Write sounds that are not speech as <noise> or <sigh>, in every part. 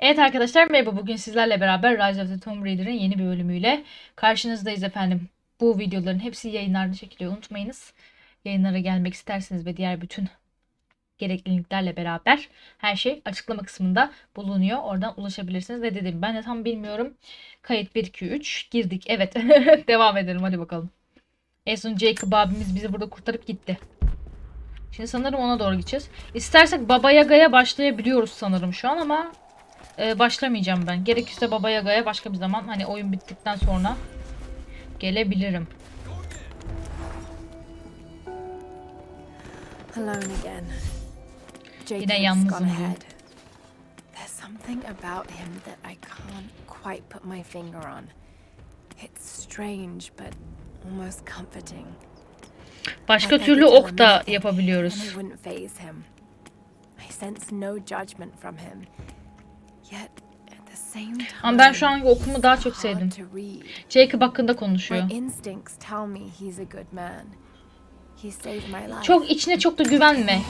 Evet arkadaşlar merhaba. Bugün sizlerle beraber Rise of the Tomb Raider'ın yeni bir bölümüyle karşınızdayız efendim. Bu videoların hepsi yayınlarda çekiliyor. Unutmayınız. Yayınlara gelmek isterseniz ve diğer bütün gerekli linklerle beraber her şey açıklama kısmında bulunuyor. Oradan ulaşabilirsiniz. Ne dedim ben de tam bilmiyorum. Kayıt 1 2 3 girdik. Evet. <laughs> Devam edelim hadi bakalım. En son Jacob abimiz bizi burada kurtarıp gitti. Şimdi sanırım ona doğru gideceğiz. İstersek Baba Yaga'ya başlayabiliyoruz sanırım şu an ama ee, başlamayacağım ben. Gerekirse Baba Yaga'ya başka bir zaman hani oyun bittikten sonra gelebilirim. Alone again. Yine yalnızım. There's something about him that I can't quite put my finger on. It's strange but almost comforting. Başka türlü ok da yapabiliyoruz. I sense no judgment from him. Ama ben şu anki okumu daha çok sevdim. Jacob hakkında konuşuyor. Çok içine çok da güvenme.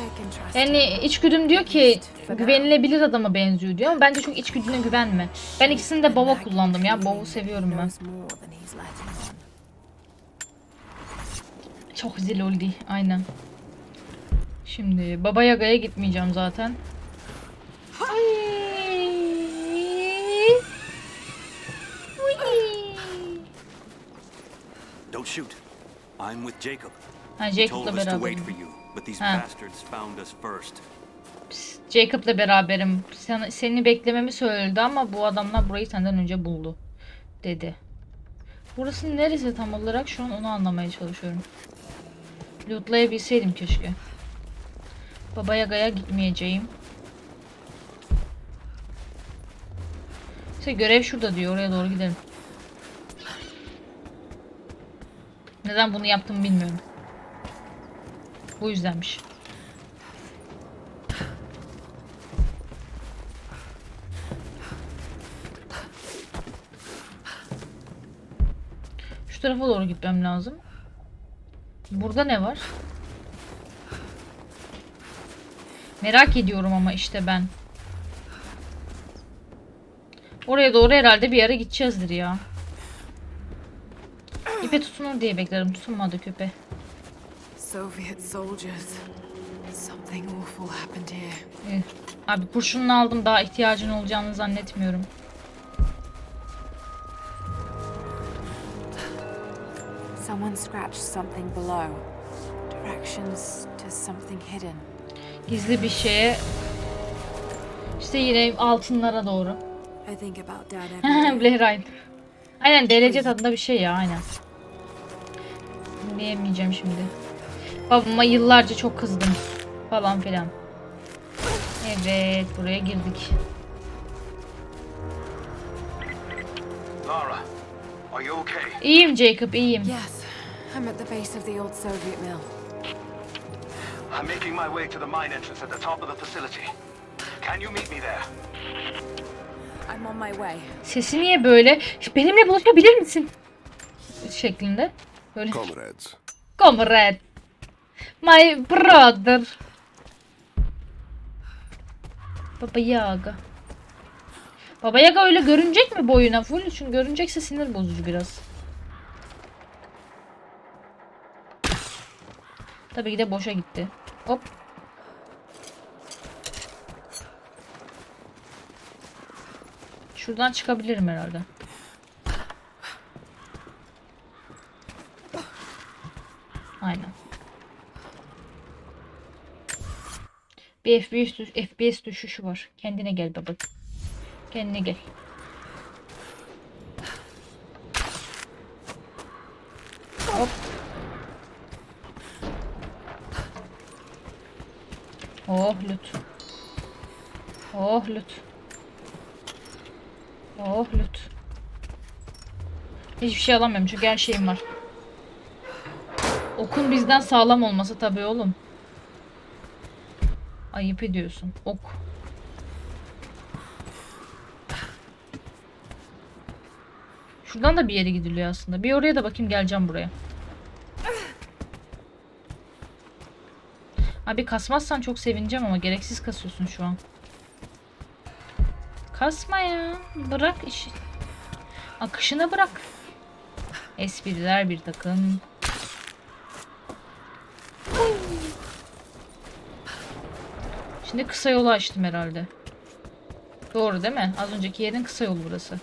Yani içgüdüm diyor ki güvenilebilir adama benziyor diyor ama bence çok içgüdüne güvenme. Ben ikisini de baba kullandım ya. Baba seviyorum ben. Çok zil oldu. Aynen. Şimdi Baba Yaga'ya gitmeyeceğim zaten. Ay. Uy. Don't shoot. I'm with Jacob. Ha Jacob'la us to beraberim. wait for you, but these Ha. bastards found us first. Jacob'la beraberim. Sen, seni beklememi söyledi ama bu adamlar burayı senden önce buldu. Dedi. Burası neresi tam olarak şu an onu anlamaya çalışıyorum. Lootlayabilseydim keşke. Baba Yaga'ya gitmeyeceğim. İşte görev şurada diyor. Oraya doğru gidelim. Neden bunu yaptım bilmiyorum. Bu yüzdenmiş. Şu tarafa doğru gitmem lazım. Burada ne var? Merak ediyorum ama işte ben. Oraya doğru herhalde bir yere gideceğizdir ya. İpe <sighs> tutunur diye beklerim. Tutunmadı köpe. Soviet soldiers. Something awful happened here. Eh, Abi kurşununu aldım. Daha ihtiyacın olacağını zannetmiyorum. Someone scratched something below. Directions to something hidden. Gizli bir şeye. İşte yine altınlara doğru. I think about Dad every <laughs> day. Blehrain. Aynen DLC tadında bir şey ya aynen. Diyemeyeceğim şimdi. Babama yıllarca çok kızdım. Falan filan. Evet buraya girdik. Lara, are you okay? İyiyim Jacob iyiyim. Yes, I'm at the base of the old Soviet mill. I'm making my way to the mine entrance at the top of the facility. Can you meet me there? Sesi niye böyle? Benimle buluşabilir misin? Şeklinde. Böyle. Comrades, Comrade. My brother. Baba Yaga. Baba Yaga öyle görünecek mi boyuna full? Çünkü görünecekse sinir bozucu biraz. Tabii ki de boşa gitti. Hop. Şuradan çıkabilirim herhalde. Aynen. Bir FPS, düş- FPS düşüşü var. Kendine gel baba. Kendine gel. Hop. Oh lüt. Oh lüt. Oh lüt. Hiçbir şey alamıyorum çünkü her şeyim var. Okun bizden sağlam olması tabii oğlum. Ayıp ediyorsun. Ok. Şuradan da bir yere gidiliyor aslında. Bir oraya da bakayım geleceğim buraya. Abi kasmazsan çok sevineceğim ama gereksiz kasıyorsun şu an. Kasma ya. Bırak işi. Akışına bırak. Espriler bir takım. Şimdi kısa yolu açtım herhalde. Doğru değil mi? Az önceki yerin kısa yolu burası.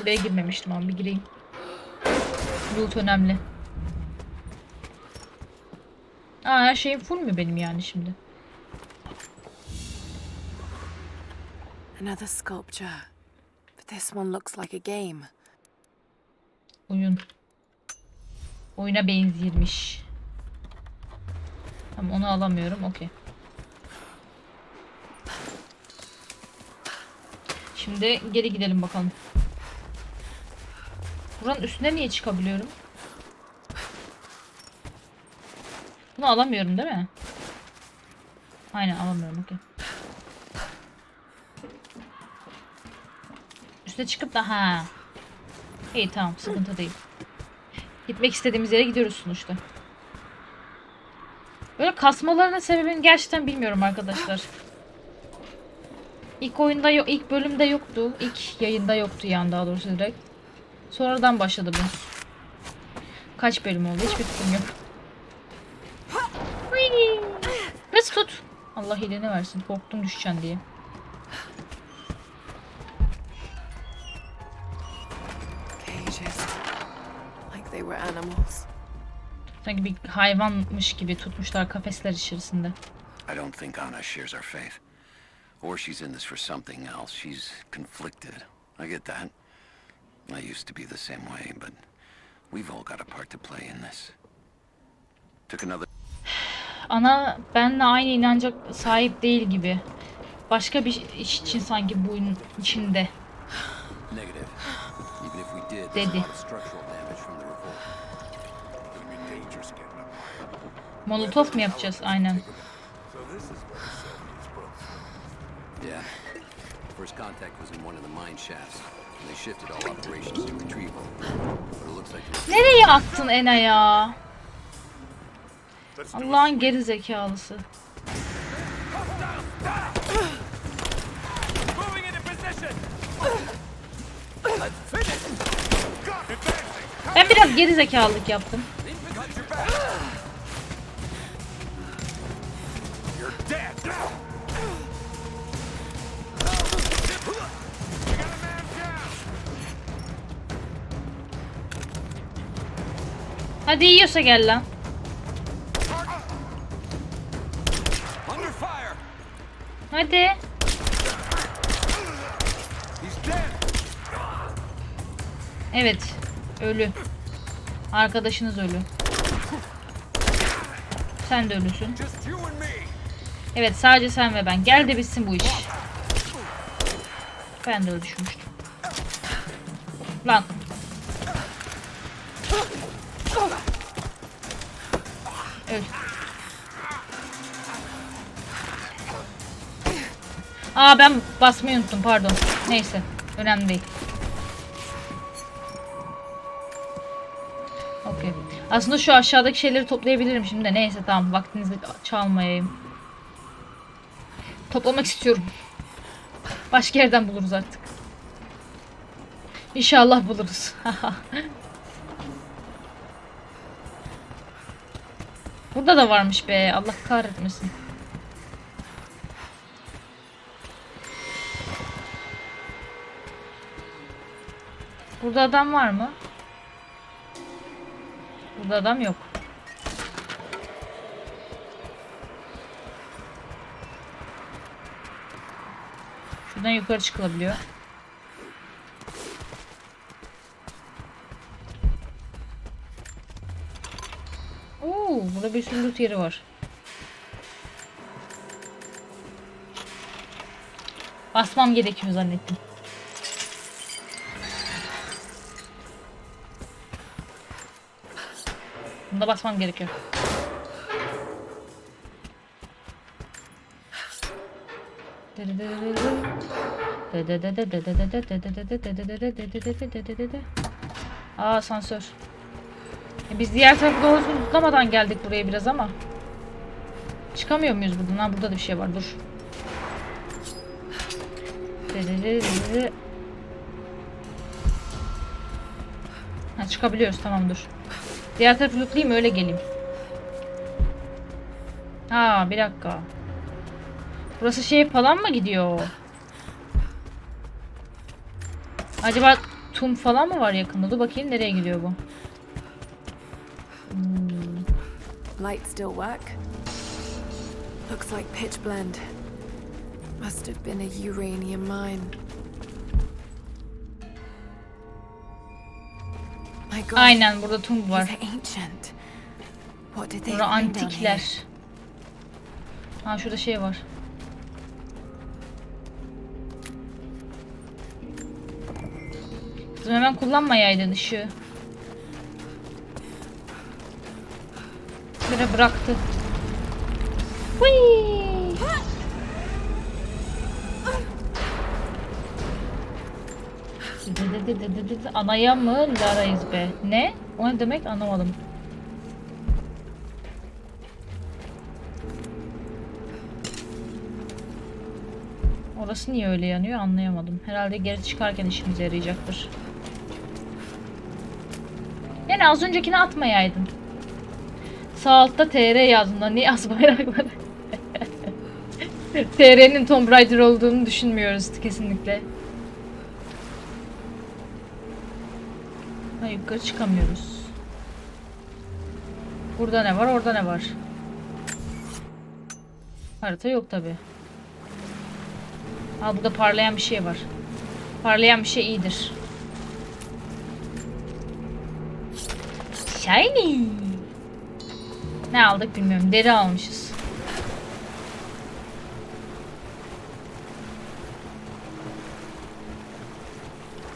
Buraya girmemiştim ama bir gireyim. Loot önemli. Aa her şeyim full mü benim yani şimdi? Another sculpture. But this one looks like a game. Oyun. Oyuna benzirmiş. Tamam onu alamıyorum. Okey. Şimdi geri gidelim bakalım. Buranın üstüne niye çıkabiliyorum? Bunu alamıyorum değil mi? Aynen alamıyorum. Okey. Üstüne çıkıp da ha. İyi tamam sıkıntı değil. Gitmek istediğimiz yere gidiyoruz sonuçta. Böyle kasmalarının sebebini gerçekten bilmiyorum arkadaşlar. İlk oyunda yok, ilk bölümde yoktu. İlk yayında yoktu yani daha doğrusu direkt. Sonradan başladı bu. Kaç bölüm oldu hiçbir fikrim yok. Kız tut. Allah hileni versin. Korktum düşeceksin diye. Animals. Sanki bir hayvanmış gibi tutmuşlar kafesler içerisinde. I don't think Anna shares our faith. Or she's in this for something else. She's conflicted. I get that. I used to be the same way, but we've all got a part to play in this. Took another Ana benle aynı inanca sahip değil gibi. Başka bir iş için sanki bu içinde. negative. Even if we did, there's a Dedi. Molotof mu yapacağız? Aynen. Yeah. First contact was in one of the mine shafts. They shifted all operations to retrieval. But it looks like Nereye attın Ena ya? Allah'ın geri zekalısı. Ben biraz geri zekalılık yaptım. Hadi yiyorsa gel lan. Hadi. Evet. Ölü. Arkadaşınız ölü. Sen de ölüsün. Evet sadece sen ve ben. Gel de bitsin bu iş. Ben de öyle düşünmüştüm. Lan. Öl. Aa ben basmayı unuttum pardon. Neyse. Önemli değil. Okey. Aslında şu aşağıdaki şeyleri toplayabilirim şimdi de. Neyse tamam vaktinizi çalmayayım. Toplamak istiyorum. Başka yerden buluruz artık. İnşallah buluruz. <laughs> Burada da varmış be. Allah kahretmesin. Burada adam var mı? Burada adam yok. Şuradan yukarı çıkılabiliyor. Oo, burada bir sürü loot yeri var. Basmam gerekiyor zannettim. Bunda basmam gerekiyor. Aa asansör. E, Biz diğer tarafı doğru düzgün tutlamadan geldik buraya biraz ama. Çıkamıyor muyuz buradan? Ha burada da bir şey var. Dur. Ha çıkabiliyoruz tamam dur. Diğer tarafı lootlayayım öyle geleyim. Ha bir dakika. Burası şey falan mı gidiyor? Acaba Tum falan mı var yakında? Dur bakayım nereye gidiyor bu? Light still work? Looks like pitch blend. Must have been a uranium mine. My God, Aynen burada these var. are ancient. What did they Burada antikler. Ha şurada şey var. Kızım hemen kullanmayaydın ışığı. Böyle bıraktı. Hui! Anaya mı Lara'yız be? Ne? O ne demek anlamadım. Orası niye öyle yanıyor anlayamadım. Herhalde geri çıkarken işimize yarayacaktır. Yani az öncekini atmayaydın. Sağ altta TR yazdığında niye az bayrak var? <laughs> TR'nin Tomb Raider olduğunu düşünmüyoruz kesinlikle. Ha, yukarı çıkamıyoruz. Burada ne var? Orada ne var? Harita yok tabi. Aa burada parlayan bir şey var. Parlayan bir şey iyidir. Shiny. Ne aldık bilmiyorum. Deri almışız.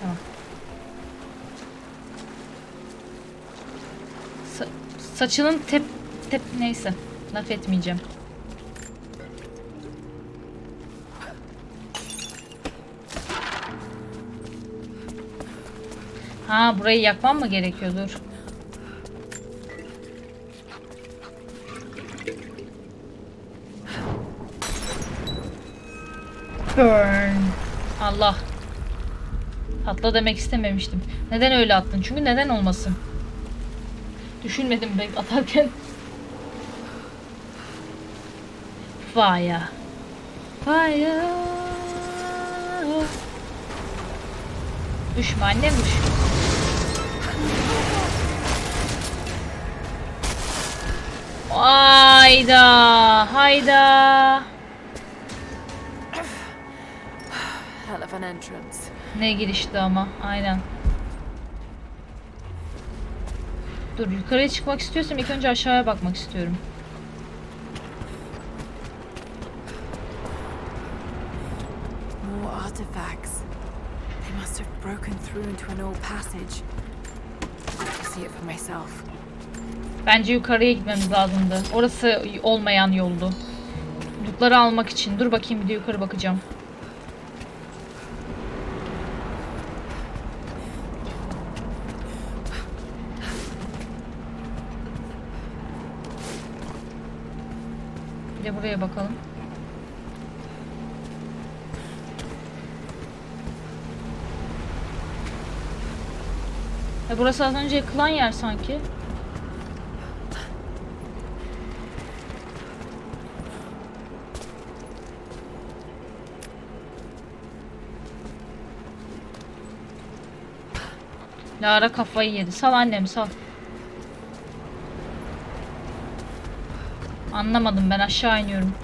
Tamam. Sa- saçının tep tep neyse. Laf etmeyeceğim. Ha burayı yakmam mı gerekiyor? Dur. Burn. Allah. Atla demek istememiştim. Neden öyle attın? Çünkü neden olmasın? Düşünmedim ben atarken. Fire. Fire. Düşme annem düş. Hayda. Hayda. Of an entrance. Ne girişti ama. Aynen. Dur yukarıya çıkmak istiyorsam ilk önce aşağıya bakmak istiyorum. More artifacts. They must have broken through into an old passage. I'll see it for myself. Bence yukarıya gitmemiz lazımdı. Orası olmayan yoldu. Lootları almak için. Dur bakayım bir de yukarı bakacağım. Bir de buraya bakalım. E burası az önce yıkılan yer sanki. Lara kafayı yedi. Sal annem sal. Anlamadım ben aşağı iniyorum.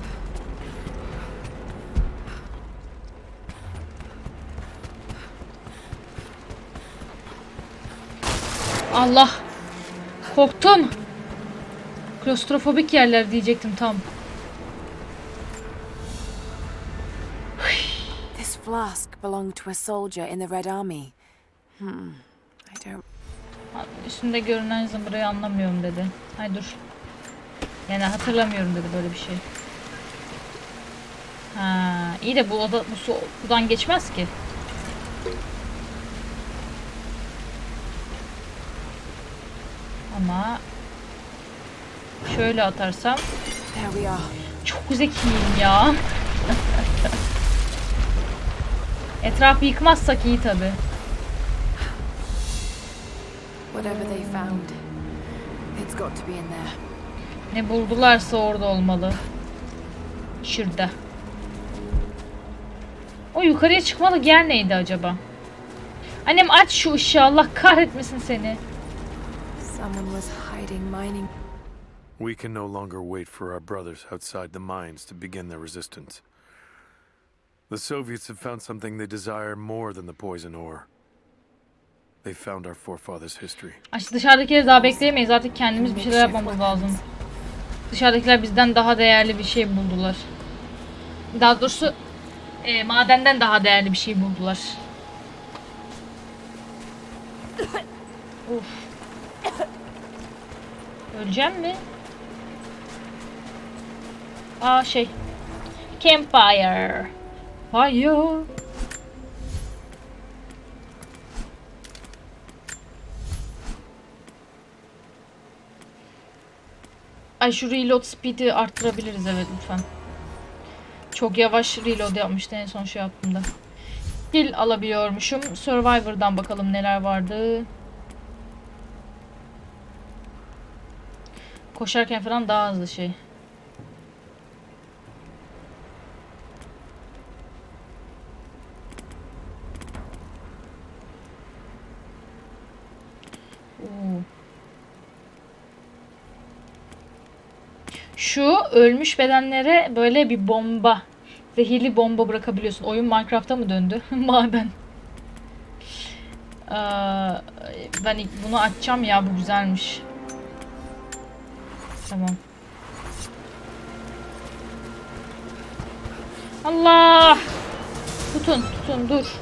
Allah. Korktum. Klostrofobik yerler diyecektim tam. This flask belonged to a soldier in the Red Army. Hmm. I don't. Üstünde görünen zımbırayı anlamıyorum dedi. Hay dur. Yani hatırlamıyorum dedi böyle bir şey. Ha, iyi de bu oda bu su sudan geçmez ki. Ama şöyle atarsam çok zekiyim ya. Etrafı yıkmazsak iyi tabi. Whatever they found, it's got to be in there. Ne buldularsa orada olmalı. Şurada. O yukarıya çıkmalı yer neydi acaba? Annem aç şu ışığı Allah kahretmesin seni. Someone was hiding mining. We can no longer wait for our brothers outside the mines to begin their resistance. The Soviets have found something they desire more than the poison ore. They found our forefathers' history. Aç dışarıdakileri daha bekleyemeyiz artık kendimiz bir şeyler yapmamız lazım. Dışarıdakiler bizden daha değerli bir şey buldular. Daha doğrusu e, madenden daha değerli bir şey buldular. Uf. Öleceğim mi? Aa şey. Campfire. Fire. Ay şu reload speed'i arttırabiliriz evet lütfen. Çok yavaş reload yapmıştı en son şey yaptığımda. Kill alabiliyormuşum. Survivor'dan bakalım neler vardı. Koşarken falan daha hızlı şey. Şu ölmüş bedenlere böyle bir bomba, zehirli bomba bırakabiliyorsun. Oyun Minecraft'a mı döndü? <laughs> Maden. Aa, ben bunu açacağım ya bu güzelmiş. Tamam. Allah! Tutun, tutun, dur.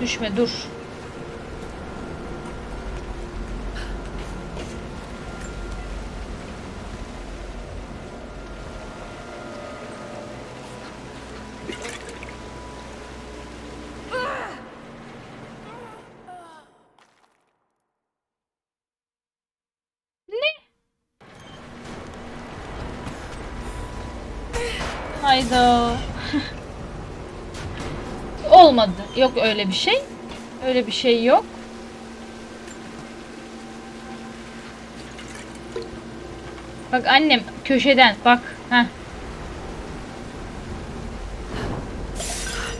Düşme, dur. Hayda. Olmadı. Yok öyle bir şey. Öyle bir şey yok. Bak annem köşeden bak. Heh.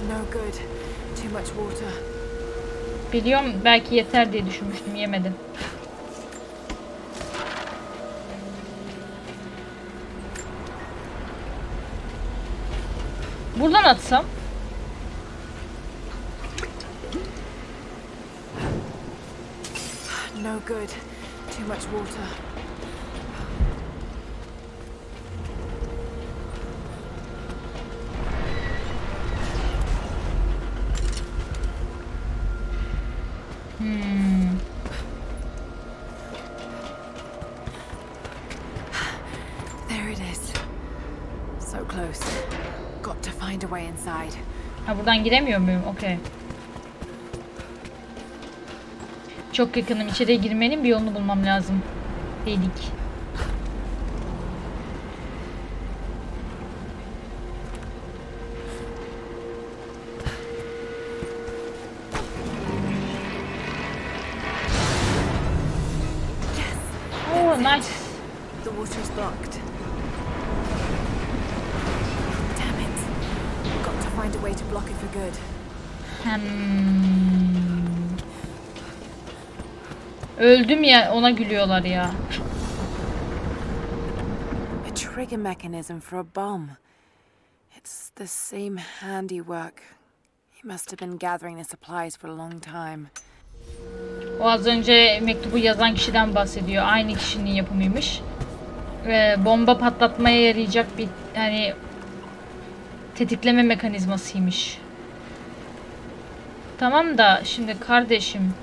No good. Too much water. Biliyorum belki yeter diye düşünmüştüm yemedim. Buradan atsam. No good. Too much water. Ha buradan giremiyor muyum? Okey. Çok yakınım. İçeriye girmenin bir yolunu bulmam lazım. Dedik. Öldüm ya ona gülüyorlar ya. A trigger mechanism for a bomb. It's the same handiwork. He must have been gathering the supplies for a long time. O az önce mektubu yazan kişiden bahsediyor. Aynı kişinin yapımıymış. Ee, bomba patlatmaya yarayacak bir hani tetikleme mekanizmasıymış. Tamam da şimdi kardeşim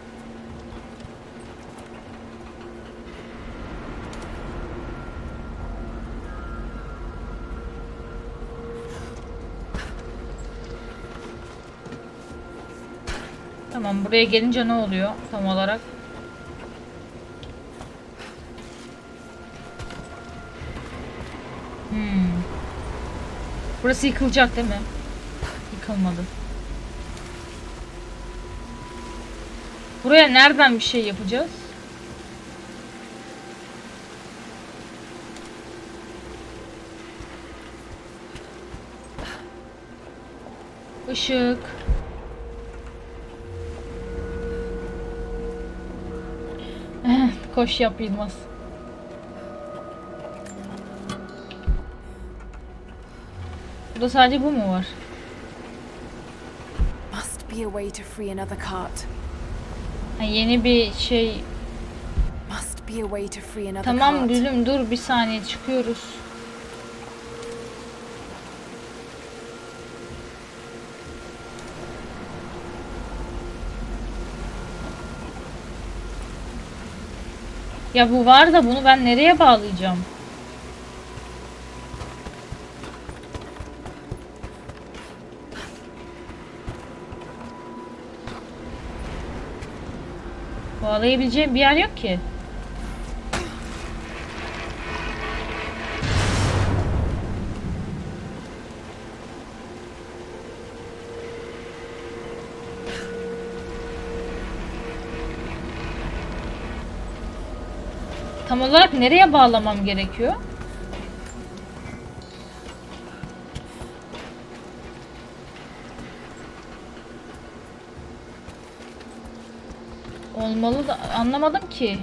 Tamam buraya gelince ne oluyor tam olarak? Hmm. Burası yıkılacak değil mi? Yıkılmadı. Buraya nereden bir şey yapacağız? Işık. Koş yap Yılmaz. Burada sadece bu mu var? Must be a way to free another cart. Ha, yeni bir şey. Must be a way to free another Tamam cart. gülüm dur bir saniye çıkıyoruz. Ya bu var da bunu ben nereye bağlayacağım? Bağlayabileceğim bir yer yok ki. Tam olarak nereye bağlamam gerekiyor? Olmalı da anlamadım ki.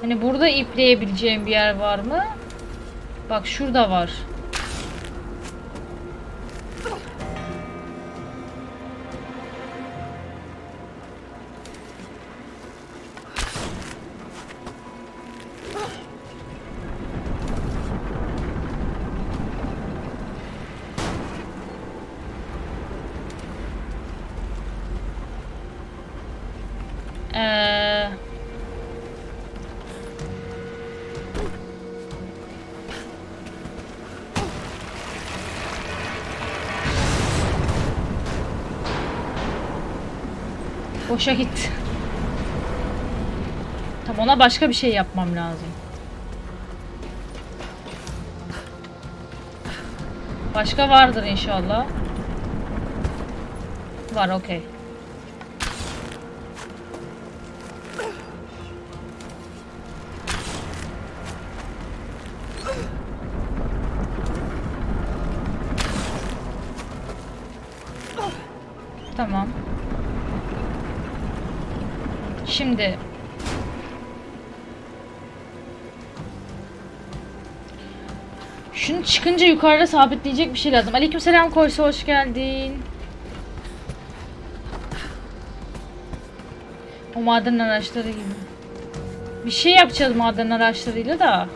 Hani burada ipleyebileceğim bir yer var mı? Bak şurada var. Boşa gitti. Tam ona başka bir şey yapmam lazım. Başka vardır inşallah. Var okey. Çıkınca yukarıda sabitleyecek bir şey lazım. Aleykümselam Koysa hoş geldin. O maden araçları gibi. Bir şey yapacağız maden araçlarıyla da.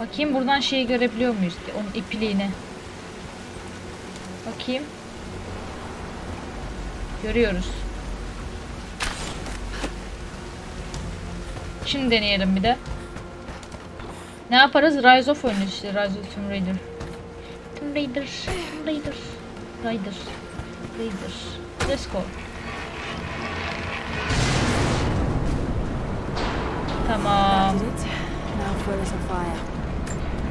Bakayım buradan şeyi görebiliyor muyuz? Onun ipliğini. Bakayım. Görüyoruz. Şimdi deneyelim bir de. Ne yaparız? Rise of oyunu işte. Rise of Tomb Raider. Tomb Raider. Tomb Raider. Raider. Raider. Let's go. Tamam. Did it? Now for a little fire.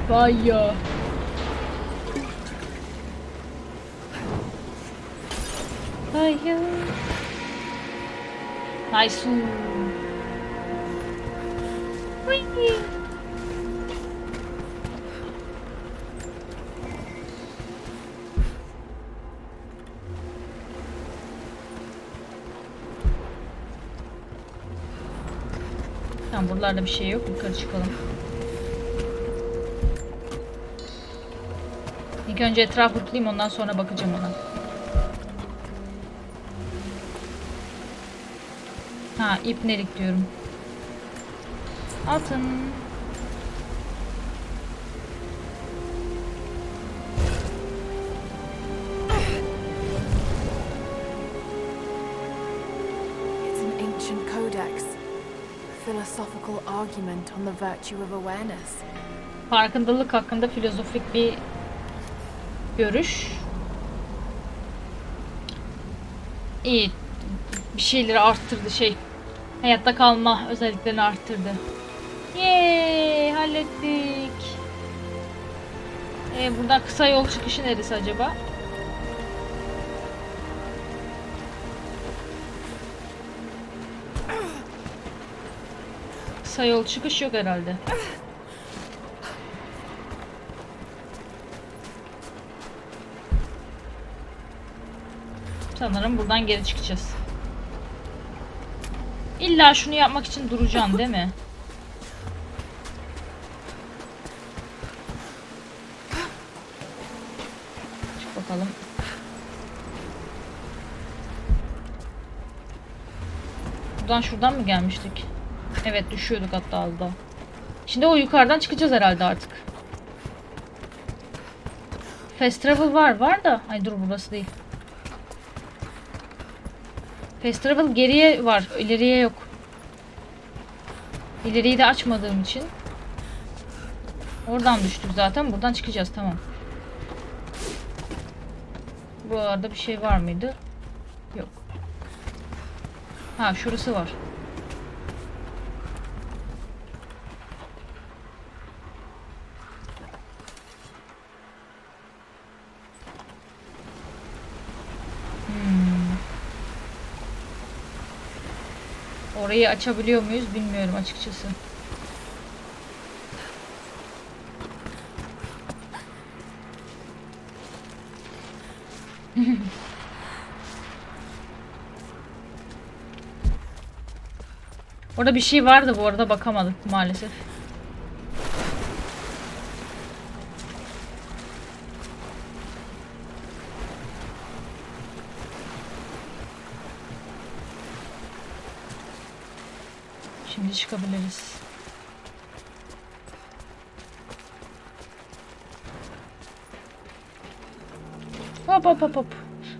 Fire. Fire. Nice. Whee! Tamam buralarda bir şey yok. Yukarı çıkalım. İlk önce etrafı tutayım ondan sonra bakacağım ona. Ha ipnelik diyorum. Altın. Philosophical argument on the virtue of awareness. Farkındalık hakkında filozofik bir görüş. İyi. Bir şeyleri arttırdı şey. Hayatta kalma özelliklerini arttırdı. Yeee hallettik. E, buradan kısa yol çıkışı neresi acaba? Kısa yol çıkış yok herhalde. Sanırım buradan geri çıkacağız. İlla şunu yapmak için duracaksın değil mi? Çık bakalım. Buradan şuradan mı gelmiştik? Evet düşüyorduk hatta az daha. Şimdi o yukarıdan çıkacağız herhalde artık. Fast travel var var da. Ay dur burası değil. Fast travel geriye var. ileriye yok. İleriyi de açmadığım için. Oradan düştük zaten. Buradan çıkacağız tamam. Bu arada bir şey var mıydı? Yok. Ha şurası var. Orayı açabiliyor muyuz bilmiyorum açıkçası. <laughs> Orada bir şey vardı bu arada bakamadık maalesef. Şimdi çıkabiliriz. Hop hop hop hop.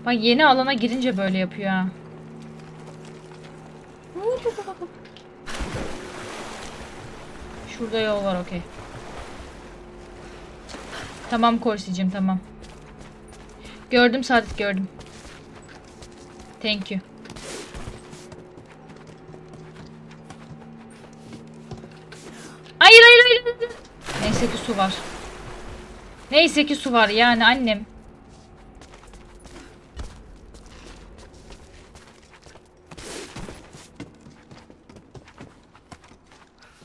Bak yeni alana girince böyle yapıyor ha. Şurada yol var okey. Tamam Korsi'cim tamam. Gördüm Saadet gördüm. Thank you. Su var. Neyse ki su var yani annem.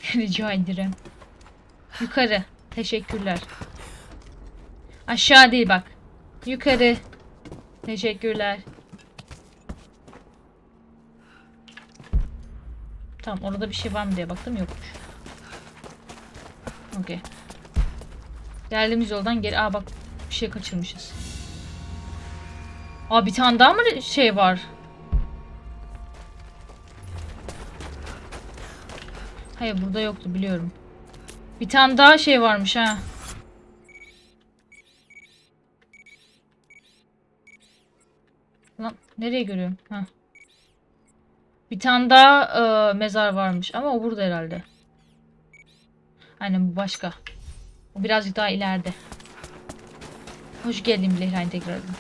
<laughs> Rica ederim. Yukarı. Teşekkürler. Aşağı değil bak. Yukarı. Teşekkürler. Tamam orada bir şey var mı diye baktım yokmuş. Okey. Geldiğimiz yoldan geri... Aa bak bir şey kaçırmışız. Aa bir tane daha mı şey var? Hayır burada yoktu biliyorum. Bir tane daha şey varmış ha. Lan nereye görüyorum? Ha. Bir tane daha e, mezar varmış ama o burada herhalde. Aynen bu başka. O birazcık daha ileride. Hoş geldin Leyla tekrardan.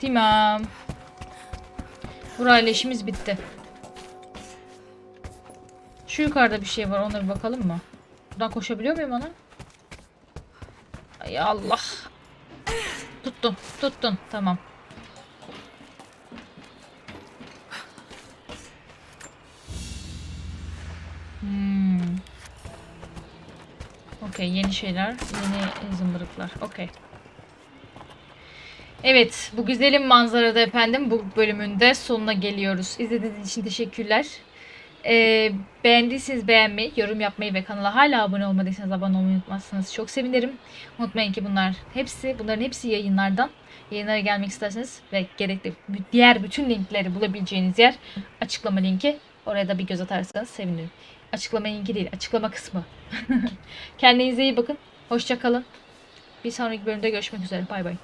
Tamam. Burayla işimiz bitti. Şu yukarıda bir şey var. Ona bakalım mı? Buradan koşabiliyor muyum ona? Ay Allah. Tuttum. Tuttun. Tamam. Hmm. Okey. Yeni şeyler. Yeni zımbırıklar. Okey. Evet, bu güzelim manzarada efendim bu bölümünde sonuna geliyoruz. İzlediğiniz için teşekkürler. Ee, beğendiyseniz beğenmeyi, yorum yapmayı ve kanala hala abone olmadıysanız abone olmayı unutmazsanız çok sevinirim. Unutmayın ki bunlar hepsi, bunların hepsi yayınlardan. Yayınlara gelmek isterseniz ve gerekli diğer bütün linkleri bulabileceğiniz yer açıklama linki. Oraya da bir göz atarsanız sevinirim. Açıklama linki değil, açıklama kısmı. <laughs> Kendinize iyi bakın. Hoşça kalın. Bir sonraki bölümde görüşmek üzere. Bay bay.